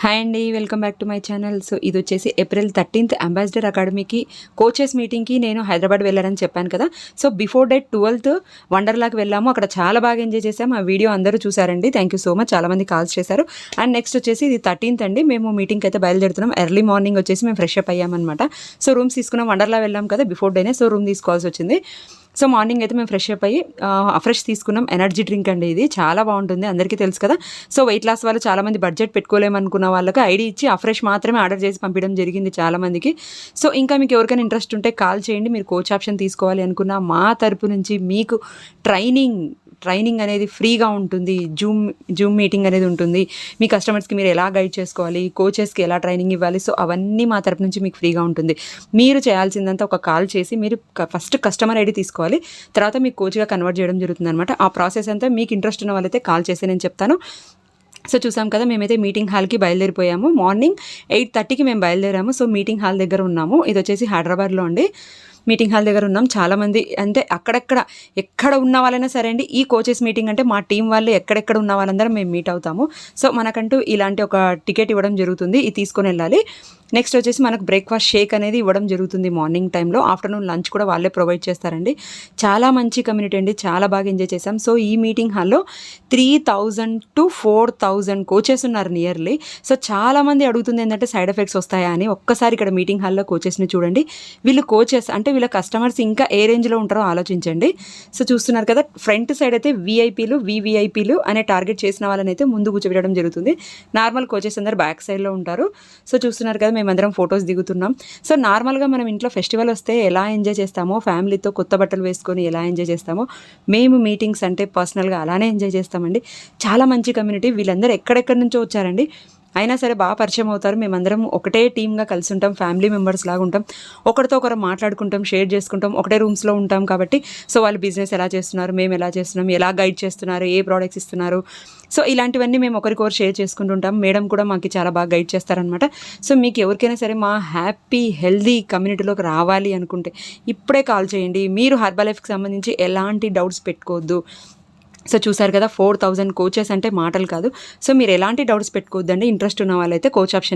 Hi అండి welcome back to my channel. So ఇది వచ్చేసి ఏప్రిల్ థర్టీన్త్ అంబాసిడర్ అకాడమీకి కోచెస్ మీటింగ్కి నేను హైదరాబాద్ వెళ్ళారని చెప్పాను కదా. సో బిఫోర్ డేట్ ట్వెల్త్ వండర్లాకి వెళ్ళాము. అక్కడ చాలా బాగా ఎంజాయ్ చేసాము ఆ వీడియో అందరూ చూసారండి థ్యాంక్ యూ సో మచ్ చాలామంది కాల్స్ చేశారు. అండ్ నెక్స్ట్ వచ్చేసి ఇది థర్టీన్త్ అండి. మేము మీటింగ్కి అయితే బయలుదేరుతున్నాం. ఎర్లీ మార్నింగ్ వచ్చేసి మేము ఫ్రెష్ అప్ అయ్యామన్నమాట. సో రూమ్స్ తీసుకున్నాం. వండర్లా వెళ్ళాం కదా బిఫోర్ డేనే. సో రూమ్ తీసుకోవాల్సి వచ్చింది. సో మార్నింగ్ అయితే మేము ఫ్రెష్ అప్ అయ్యి ఫ్రెష్ తీసుకున్నాం. ఎనర్జీ డ్రింక్ అండి ఇది. చాలా బాగుంటుంది. అందరికీ తెలుసు కదా. సో వెయిట్ లాస్ వాళ్ళు చాలామంది బడ్జెట్ పెట్టుకోలేమనుకున్న వాళ్ళకి ఐడి ఇచ్చి ఫ్రెష్ మాత్రమే ఆర్డర్ చేసి పంపించడం జరిగింది చాలామందికి సో ఇంకా మీకు ఎవరికైనా ఇంట్రెస్ట్ ఉంటే కాల్ చేయండి. మీరు కోచ్ ఆప్షన్ తీసుకోవాలి అనుకున్న మా తరపు నుంచి మీకు ట్రైనింగ్ ట్రైనింగ్ అనేది ఫ్రీగా ఉంటుంది జూమ్ జూమ్ మీటింగ్ అనేది ఉంటుంది. మీ కస్టమర్స్కి మీరు ఎలా గైడ్ చేసుకోవాలి కోచెస్కి ఎలా ట్రైనింగ్ ఇవ్వాలి సో అవన్నీ మా తరపు నుంచి మీకు ఫ్రీగా ఉంటుంది. మీరు చేయాల్సిందంతా ఒక కాల్ చేసి మీరు ఫస్ట్ కస్టమర్ ఐడి తీసుకోవాలి తర్వాత మీకు కోచ్గా కన్వర్ట్ చేయడం జరుగుతుంది అనమాట ఆ ప్రాసెస్ అంతా మీకు ఇంట్రెస్ట్ ఉన్న వాళ్ళైతే కాల్ చేసి నేను చెప్తాను. సో చూసాం కదా మేమైతే మీటింగ్ హాల్కి బయలుదేరిపోయాము. మార్నింగ్ ఎయిట్ థర్టీకి మేము బయలుదేరాము. సో మీటింగ్ హాల్ దగ్గర ఉన్నాము. ఇది వచ్చేసి హైదరాబాద్లో అండి. మీటింగ్ హాల్ దగ్గర ఉన్నాం. చాలామంది అంటే అక్కడెక్కడ ఎక్కడ ఉన్న వాళ్ళైనా సరే అండి ఈ కోచెస్ మీటింగ్ అంటే మా టీం వాళ్ళు ఎక్కడెక్కడ ఉన్న వాళ్ళందరం మేము మీట్ అవుతాము. సో మనకంటూ ఇలాంటి ఒక టికెట్ ఇవ్వడం జరుగుతుంది. ఇది తీసుకొని వెళ్ళాలి. నెక్స్ట్ వచ్చేసి మనకు బ్రేక్ఫాస్ట్ షేక్ అనేది ఇవ్వడం జరుగుతుంది మార్నింగ్ టైంలో. ఆఫ్టర్నూన్ లంచ్ కూడా వాళ్ళే ప్రొవైడ్ చేస్తారండి. చాలా మంచి కమ్యూనిటీ అండి. చాలా బాగా ఎంజాయ్ చేసాం సో ఈ మీటింగ్ హాల్లో three thousand to four thousand coaches ఉన్నారు నియర్లీ. సో చాలామంది అడుగుతుంది ఏంటంటే సైడ్ ఎఫెక్ట్స్ వస్తాయా? అని ఒక్కసారి ఇక్కడ మీటింగ్ హాల్లో కోచెస్ని చూడండి. వీళ్ళు కోచెస్ అంటే వీళ్ళ కస్టమర్స్ ఇంకా ఏ రేంజ్లో ఉంటారో ఆలోచించండి. సో చూస్తున్నారు కదా ఫ్రంట్ సైడ్ అయితే వీఐపీలు వివిఐపీలు అనే టార్గెట్ చేసిన వాళ్ళని అయితే ముందు కూర్చోబెట్టడం జరుగుతుంది. నార్మల్ కోచెస్ అందరు బ్యాక్ సైడ్లో ఉంటారు. సో చూస్తున్నారు కదా మేమందరం ఫొటోస్ దిగుతున్నాం. సో నార్మల్గా మనం ఇంట్లో ఫెస్టివల్ వస్తే ఎలా ఎంజాయ్ చేస్తామో ఫ్యామిలీతో కొత్త బట్టలు వేసుకొని ఎలా ఎంజాయ్ చేస్తామో మేము మీటింగ్స్ అంటే పర్సనల్గా అలానే ఎంజాయ్ చేస్తామండి. చాలా మంచి కమ్యూనిటీ వీళ్ళందరూ ఎక్కడెక్కడి నుంచో వచ్చారండి. అయినా సరే బాగా పరిచయం అవుతారు. మేమందరం ఒకటే టీమ్గా కలిసి ఉంటాం. ఫ్యామిలీ మెంబర్స్ లాగా ఉంటాం. ఒకరితో ఒకరు మాట్లాడుకుంటాం షేర్ చేసుకుంటాం. ఒకటే రూమ్స్లో ఉంటాం కాబట్టి సో వాళ్ళు బిజినెస్ ఎలా చేస్తున్నారు మేము ఎలా చేస్తున్నాం ఎలా గైడ్ చేస్తున్నారు ఏ ప్రోడక్ట్స్ ఇస్తున్నారు. సో ఇలాంటివన్నీ మేము ఒకరికొకరు షేర్ చేసుకుంటుంటాం మేడం కూడా మాకు చాలా బాగా గైడ్ చేస్తారనమాట సో మీకు ఎవరికైనా సరే మా హ్యాపీ హెల్దీ కమ్యూనిటీలోకి రావాలి అనుకుంటే ఇప్పుడే కాల్ చేయండి. మీరు హర్బల్ లైఫ్కి సంబంధించి ఎలాంటి డౌట్స్ పెట్టుకోవద్దు. సో చూసారు కదా ఫోర్ థౌజండ్ కోచెస్ అంటే మాటలు కాదు. సో మీరు ఎలాంటి డౌట్స్ పెట్టుకోవద్దండి ఇంట్రెస్ట్ ఉన్న వాళ్ళైతే కోచ్ ఆప్షన్